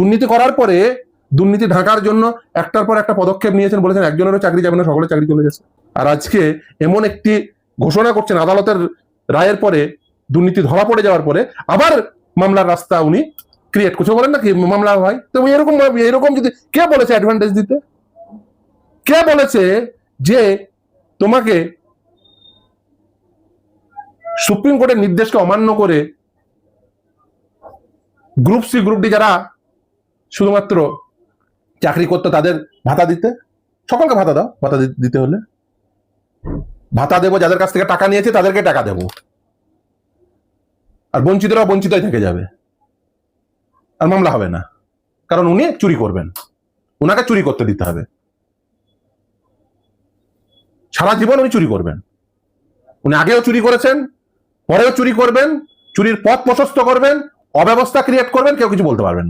দুর্নীতি করার পরে দুর্নীতি ঢাকার জন্য একটার পর একটা পদক্ষেপ নিয়েছেন বলেছেন, একজনেরও চাকরি যাবে না, সকলের চাকরি চলে গেছে। আর আজকে এমন একটি ঘোষণা করছেন, আদালতের রায়ের পরে, দুর্নীতি ধরা পড়ে যাওয়ার পরে, আবার মামলার রাস্তা উনি ক্রিয়েট করছে বলেন না কি মামলা হয়? তো এরকম এরকম যদি, কে বলেছে অ্যাডভান্টেজ দিতে? কে বলেছে যে তোমাকে সুপ্রিম কোর্টের নির্দেশকে অমান্য করে গ্রুপ সি গ্রুপ ডি যারা শুধুমাত্র চাকরি করতো তাদের ভাতা দিতে? সকলকে ভাতা দাও, ভাতা দিতে হলে। ভাতা দেবো, যাদের কাছ থেকে টাকা নিয়েছে তাদেরকে টাকা দেবো। আর বঞ্চিতরা বঞ্চিতই থেকে যাবে। আর মামলা হবে না। কারণ উনি চুরি করবেন। ওনাকে চুরি করতে দিতে হবে। সারা জীবন উনি চুরি করবেন। উনি আগেও চুরি করেছেন, পরেও চুরি করবেন, চুরির পথ প্রশস্ত করবেন, অব্যবস্থা ক্রিয়েট করবেন, কেউ কিছু বলতে পারবেন না।